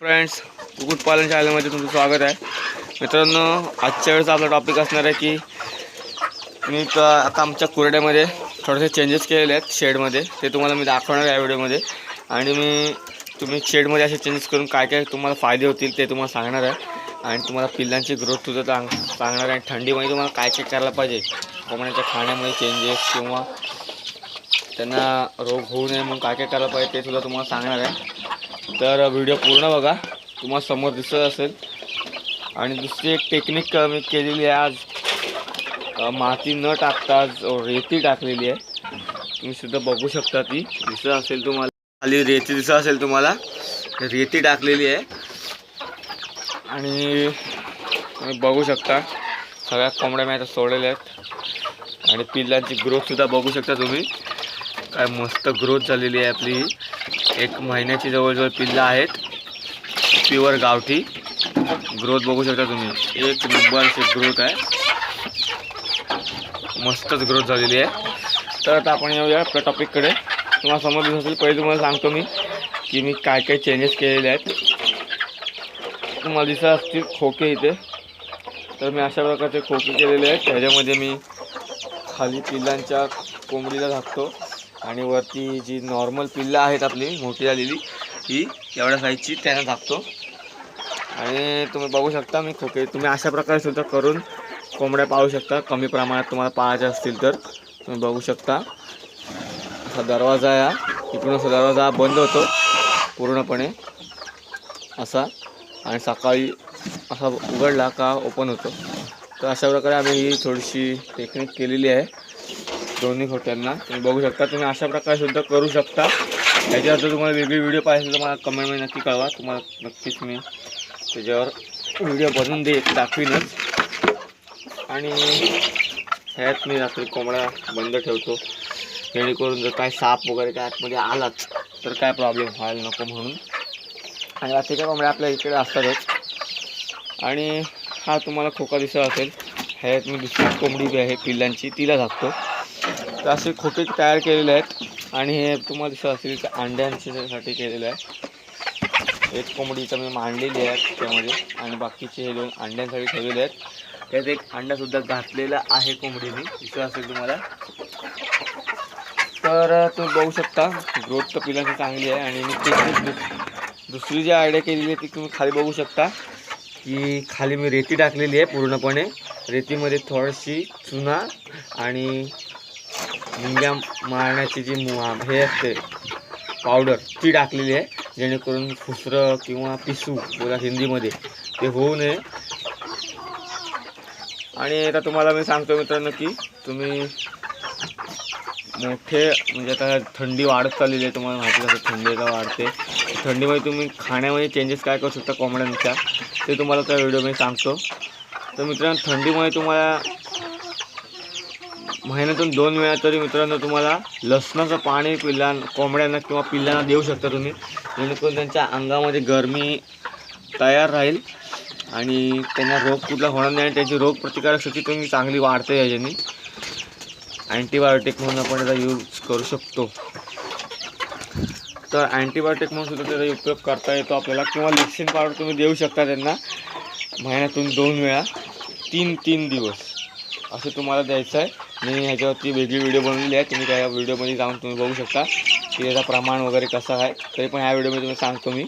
Friends कुक्कुटपालन शाळेमध्ये तुमचं स्वागत आहे. मित्रांनो आजच्या वेळेस आपला टॉपिक असणार आहे की मी आता आमच्या कुरड्यामध्ये थोडेसे चेंजेस केलेले आहेत शेडमध्ये ते तुम्हाला मी दाखवणार आहे या व्हिडिओमध्ये आणि मी तुम्ही शेडमध्ये असे चेंजेस करून काय काय तुम्हाला फायदे होतील ते तुम्हाला सांगणार आहे. आणि तुम्हाला पिल्लांची ग्रोथ सुद्धा सांग सांगणार आहे. आणि थंडीमध्ये तुम्हाला काय काय करायला पाहिजे? कोंबड्यांच्या खाण्यामध्ये चेंजेस किंवा त्यांना रोग होऊ नये म्हणून काय काय करायला पाहिजे ते सुद्धा तुम्हाला सांगणार आहे. तर व्हिडिओ पूर्ण बघा. तुम्हाला समोर दिसत असेल. आणि दुसरी एक टेक्निक मी केलेली आहे आज. माती न टाकता आज रेती टाकलेली आहे. तुम्ही सुद्धा बघू शकता ती. दिसत असेल तुम्हाला. खाली रेती दिसत असेल तुम्हाला. रेती टाकलेली आहे. आणि तुम्ही बघू शकता. सगळ्या कोंबड्या मी आता सोडलेल्या आहेत. आणि पिल्लांची ग्रोथसुद्धा बघू शकता तुम्ही. काय मस्त ग्रोथ झालेली आहे आपली. एक महिन्याची जवळजवळ पिल्लं आहेत. प्युअर गावठी. ग्रोथ बघू शकता तुम्ही. एक नंबरची ग्रोथ आहे. मस्तच ग्रोथ झालेली आहे. तर आता आपण येऊया आपल्या टॉपिककडे तुम्हाला समोर असेल पहिले तुम्हाला सांगतो मी की मी काय काय चेंजेस केलेले आहेत. तुम्हाला दिसत असतील खोके इथे. तर मी अशा प्रकारचे खोके केलेले आहेत. त्याच्यामध्ये मी खाली पिल्लांच्या कोंबडीला झाकतो. आणि वरती जी नॉर्मल पिल्लं आहेत आपली मोठी झालेली ही एवढ्या साईजची त्यांना झाकतो आणि तुम्ही बघू शकता मी खोके तुम्ही अशा प्रकारे सुद्धा करून कोंबड्या पाळू शकता. कमी प्रमाणात तुम्हाला पाळायच्या असतील तर तुम्ही बघू शकता. असा दरवाजा या इकडून असा दरवाजा हा बंद होतो पूर्णपणे. असा. आणि सकाळी असा उघडला का ओपन होतो. तर अशा प्रकारे आम्ही ही थोडीशी टेक्निक केलेली आहे. दोन्ही खोट्यांना तुम्ही बघू शकता तुम्ही अशा प्रकारे सुद्धा करू शकता. त्याच्यावर जर तुम्हाला वेगळी व्हिडिओ पाहिजे तर मला कमेंटमध्ये नक्की कळवा. तुम्हाला नक्कीच मी त्याच्यावर व्हिडिओ बनवून दे दाखवीनच. आणि ह्यात मी रात्री कोंबडा बंद ठेवतो. जेणेकरून जर काय साप वगैरे काय आतमध्ये आलाच तर काय प्रॉब्लेम व्हायला नको म्हणून. आणि रात्रीच्या कोंबड्या आपल्या इकडे असतातच. आणि हा तुम्हाला खोका दिसत असेल. ह्यात मी दुसरी कोंबडी जी आहे पिल्लांची तिला झाकतो. तर असे खोके तयार केलेले आहेत. आणि हे तुम्हाला दिसत असेल की केलेलं आहे. एक कोंबडी इथं मी मांडलेली आहे त्यामध्ये. आणि बाकीचे हे दोन अंड्यांसाठी ठेवलेले आहेत. त्यात एक अंडासुद्धा घातलेला आहे कोंबडीने. दिसत असेल तुम्हाला. तर तुम्ही बघू शकता ग्रोथ तर पिलांची चांगली आहे. आणि मी दुस- दुसरी जी आयडिया केलेली आहे ती तुम्ही खाली बघू शकता. की खाली मी रेती टाकलेली आहे पूर्णपणे. रेतीमध्ये थोडीशी चुना आणि मुंग्या मारण्याची जी मु- हे असते पावडर ती टाकलेली आहे जेणेकरून फुसरं किंवा पिसू बोला हिंदीमध्ये ते होऊ नये. आणि आता तुम्हाला मी सांगतो मित्रांनो की तुम्ही मोठे म्हणजे आता थंडी वाढत चाललेली आहे तुम्हाला माहिती असं थंडी का वाढते. थंडीमध्ये तुम्ही खाण्यामध्ये चेंजेस काय करू शकता कोंबड्यांच्या ते तुम्हाला त्या व्हिडिओमध्ये सांगतो. तर मित्रांनो थंडीमुळे तुम्हाला महिन्यातून दोन वेळा तरी मित्रांनो तुम्हाला लसणाचं पाणी पिल्लां कोंबड्यांना किंवा पिल्लांना देऊ शकता तुम्ही. जेणेकरून त्यांच्या अंगामध्ये गरमी तयार राहील आणि त्यांना रोग कुठला होणार नाही आणि त्यांची रोगप्रतिकारक शक्ती तुम्ही चांगली वाढते याच्याने. अँटीबायोटिक म्हणून आपण त्याचा यूज करू शकतो. तर अँटीबायोटिक म्हणून सुद्धा त्याचा उपयोग करता येतो आपल्याला किंवा लिक्सिन पावडर तुम्ही देऊ शकता त्यांना महिन्यातून दोन वेळा तीन तीन दिवस. असं तुम्हाला द्यायचं आहे मी ह्याच्यावरती वेगळी व्हिडिओ बनवलेली आहे. तुम्ही त्या व्हिडिओमध्ये जाऊन तुम्ही बघू शकता की त्याचा प्रमाण वगैरे कसं आहे. तरी पण ह्या व्हिडिओमध्ये तुम्ही सांगतो मी.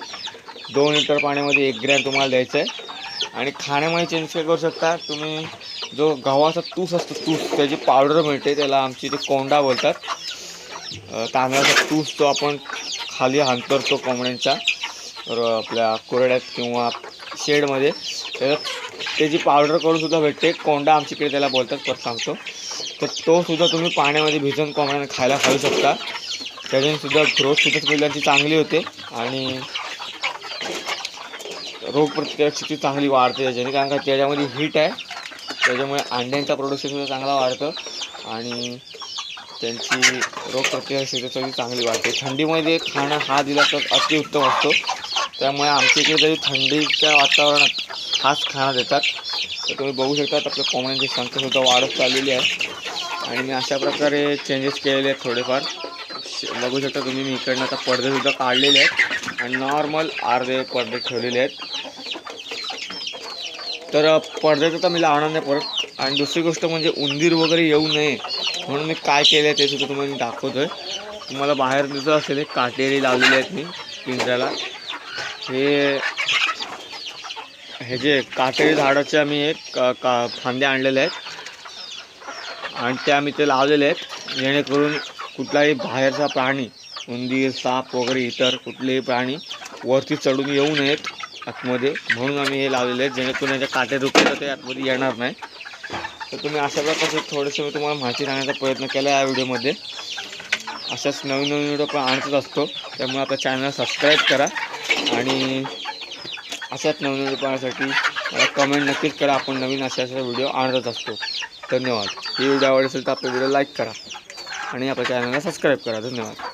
दोन लिटर पाण्यामध्ये एक ग्रॅम तुम्हाला द्यायचं आहे. आणि खाण्यामध्ये चेंज काय करू शकता? तुम्ही जो गव्हाचा तूस असतो तूस त्याची पावडर मिळते. त्याला आमची इथे कोंडा बोलतात. तांदळाचा तूस तो आपण खाली हंतरतो कोंबड्यांच्या आपल्या कोरड्यात किंवा शेडमध्ये त्याला त्याची पावडर करूनसुद्धा भेटते. कोंडा आमच्याकडे त्याला बोलतात परत सांगतो. तर तो सुद्धा तुम्ही पाण्यामध्ये भिजवून कोंबड्यांना खायला खाऊ शकता. त्याच्यानेसुद्धा ग्रोथ सुद्धा पिल्लांची चांगली होते. आणि रोगप्रतिकारक शक्ती चांगली वाढते त्याच्याने. कारण का त्याच्यामध्ये हीट आहे. त्याच्यामुळे अंड्यांचा प्रोडक्शनसुद्धा चांगला वाढतं. आणि त्यांची रोगप्रतिकारक चांगली वाढते. थंडीमध्ये खाणं हा दिला तर अतिउत्तम असतो. त्यामुळे आमच्या इकडे जरी थंडीच्या वातावरणात हाच खाणं देतात. तर तुम्ही बघू शकता आपल्या कोंबड्यांची संख्यासुद्धा वाढत चाललेली आहे. आणि मी अशा प्रकारे चेंजेस केलेले आहेत थोडेफार. बघू शकता तुम्ही मी इकडनं आता पडदेसुद्धा काढलेले आहेत. आणि नॉर्मल अर्धे पडदे ठेवलेले आहेत. तर पडद्याचं तर मी लावणार नाही परत. आणि दुसरी गोष्ट म्हणजे उंदीर वगैरे येऊ नये म्हणून मी काय केलं आहे ते सुद्धा तुम्हाला मी दाखवतो तुम्हाला बाहेर दिसत असेल काटेरी लावलेली आहेत मी पिंजऱ्याला. हे हे जे काटेरी झाडाचे आम्ही एक का का फांदे आणलेले आहेत. आणि ते आम्ही ते लावलेले आहेत. जेणेकरून कुठलाही बाहेरचा प्राणी उंदीर साप वगैरे इतर कुठलेही प्राणी वरती चढून येऊ नयेत आतमध्ये. म्हणून आम्ही हे लावलेले आहेत. जेणेकरून याच्या काटे रुपये ते आतमध्ये येणार नाही. तर तुम्ही अशा प्रकारचे थोडेसे मी तुम्हाला माहिती सांगण्याचा प्रयत्न केला या व्हिडिओमध्ये. अशाच नवीन नवीन व्हिडिओ पण आणतच असतो. त्यामुळे आता चॅनल सबस्क्राईब करा. आणि अशाच नवीन व्हिडिओ पाहण्यासाठी मला कमेंट नक्कीच करा. आपण नवीन अशा अशा व्हिडिओ आणतच असतो. धन्यवाद. ही व्हिडिओ आवडली असेल तर आपला व्हिडिओ लाईक करा. आणि आपल्या चॅनलला सबस्क्राईब करा. धन्यवाद.